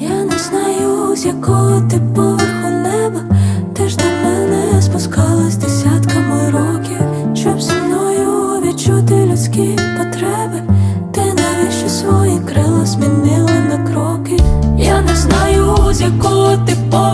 Я не знаю, з якого ти поверху неба. Ти ж до мене спускалась десятками років, щоб зі мною відчути людські потреби. Ти навіщо свої крила змінила на кроки? Я не знаю, з якого ти поверху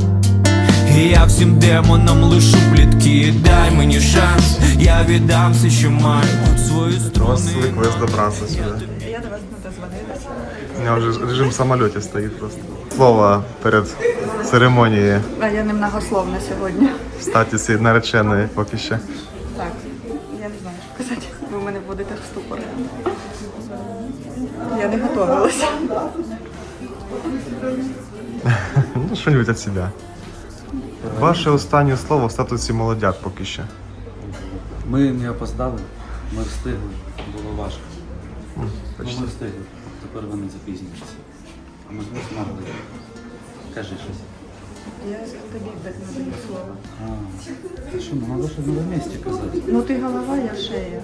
я всім демонам лишу плітки Дай мені шанс, я віддам все, що маю У вас квест добраться сюда. Я до вас не дозвонилася. У меня уже режим в самолете стоит просто. Слово перед церемонією А я не многословна сьогодні. статусі нареченої поки що. Так, я не знаю, що казати. Ви в мене будете в ступор. Я не готувалася. Ну, що-нибудь від себе. Ваше останнє слово в статусі молодят поки що. Ми не опоздали, ми встигли, було важко. Ну, почти. ми встигли, тепер вони запізнюються. А ми змогли. Кажи щось. Я тобі так надаю слово. А, ти що, ну треба щось на місці казати. Ну ти голова, я шея.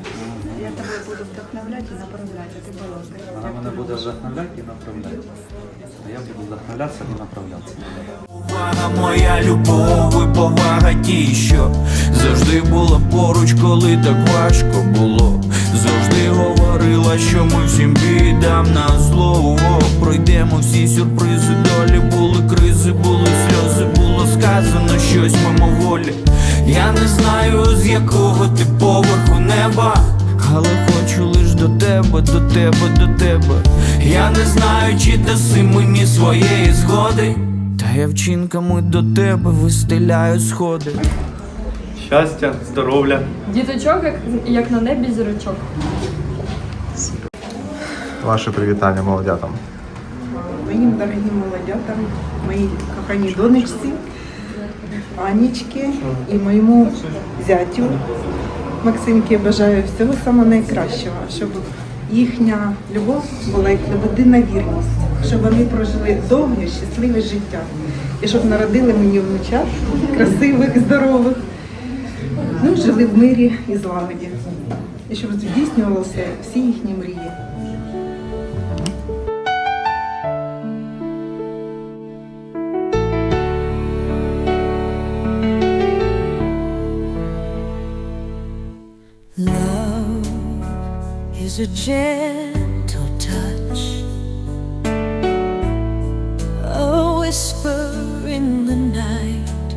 Я тебе буду вдохновляти і направляти, а ти балакай. Вона мене буде вдохновляти і направляти. А я буду вдохновлятися і направлятися. Повага моя любов і повага ті, що завжди була поруч, коли так важко було. Завжди говорила, що ми всім бідам на зло. Пройдемо всі сюрпризи, долі були кризи, були сльози, було сказано щось мимоволі. Я не знаю, з якого ти поверху неба. Але хочу лиш до тебе, до тебе, до тебе. Я не знаю, чи даси мені своєї згоди. Та я вчинками до тебе вистеляю сходи. Щастя, здоров'я. Діточок, як, як на небі зірочок. Ваше привітання молодятам. Моїм дорогим молодятам, моїй коханій донечці, Анічки і моєму зятю Максимки бажаю всього самого найкращого, щоб їхня любов була як людина вірність, щоб вони прожили довге, щасливе життя. І щоб народили мені внучат красивих, здорових, ну, жили в мирі і злагоді. І щоб здійснювалися всі їхні мрії. A gentle touch, a whisper in the night,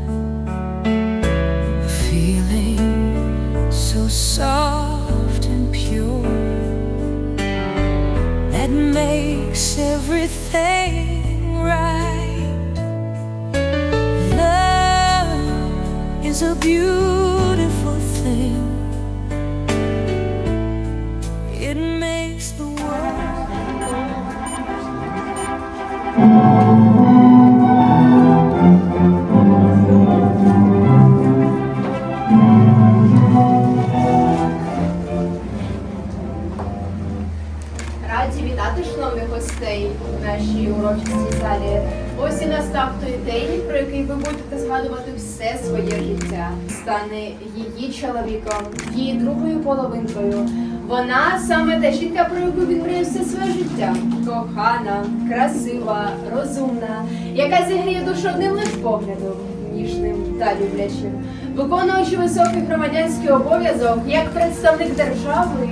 feeling so soft and pure that makes everything right. Love is a beautiful Раді вітати шановних гостей в нашій урочистій залі. Ось і настав той день, про який ви будете згадувати все своє життя. Стане її чоловіком, її другою половинкою. Вона саме та жінка, про яку він мріяв все своє життя. Кохана, красива, розумна, яка зігріє душу одним лиш поглядом, ніжним та люблячим. Виконуючи високий громадянський обов'язок як представник держави,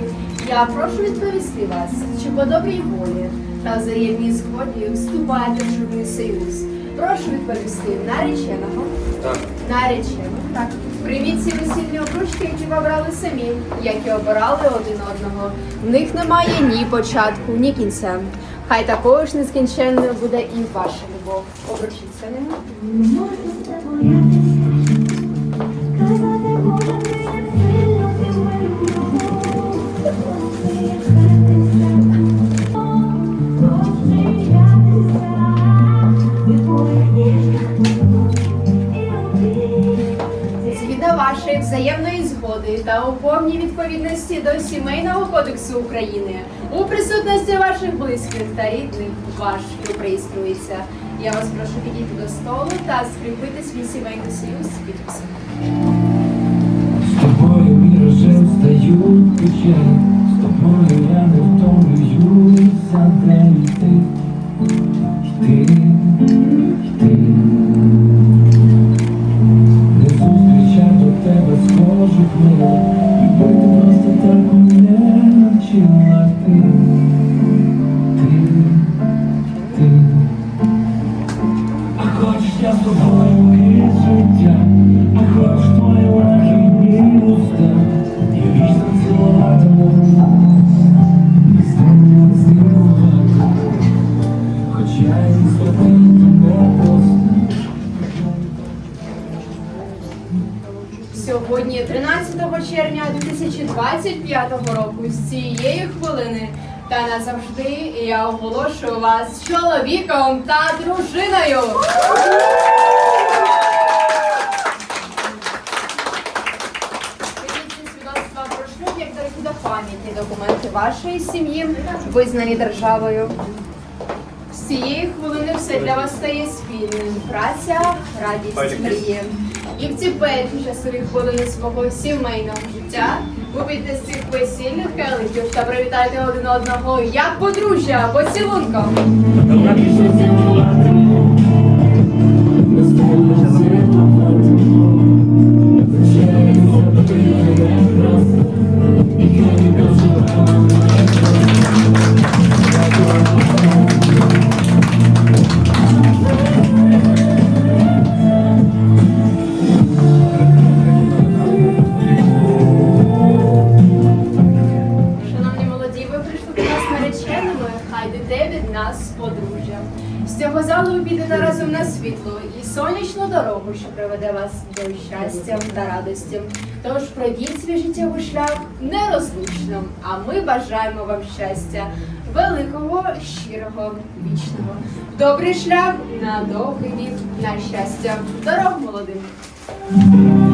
я прошу відповісти вас, чи по добрій волі та взаємній згоді вступаєте в шлюбний союз. Прошу відповісти нареченого. Так. Нареченого. Так. Прийміть всі весільні обручки, які ви обрали самі, які обирали один одного. В них немає ні початку, ні кінця. Хай такою ж нескінченною буде і ваша любов. Обручіться ними. Взаємної згоди та у повній відповідності до Сімейного кодексу України у присутності ваших близьких та рідних ваш реєструється. Я вас прошу підійти до столу та скріпити свій сімейний союз підписом. З тобою міражем стають печалі, з тобою я не втомлююся, де йти, Сьогодні, 13 червня 2025 року, з цієї хвилини та назавжди я оголошую вас чоловіком та дружиною. Пам'ятні документи вашої сім'ї, визнані державою. З цієї хвилини все для вас стає спільним. Праця, радість, мрії. І в ці перші часові хвилини свого сімейного життя ви підете з цих весільних келихів та привітайте один одного як подружжя поцілунком. Дорогу, що приведе вас до щастя та радості. Тож пройдіть свій життєвий шлях нерозлучним, а ми бажаємо вам щастя, великого, щирого, вічного. Добрий шлях на довгий вік, на щастя. Дорог молодим!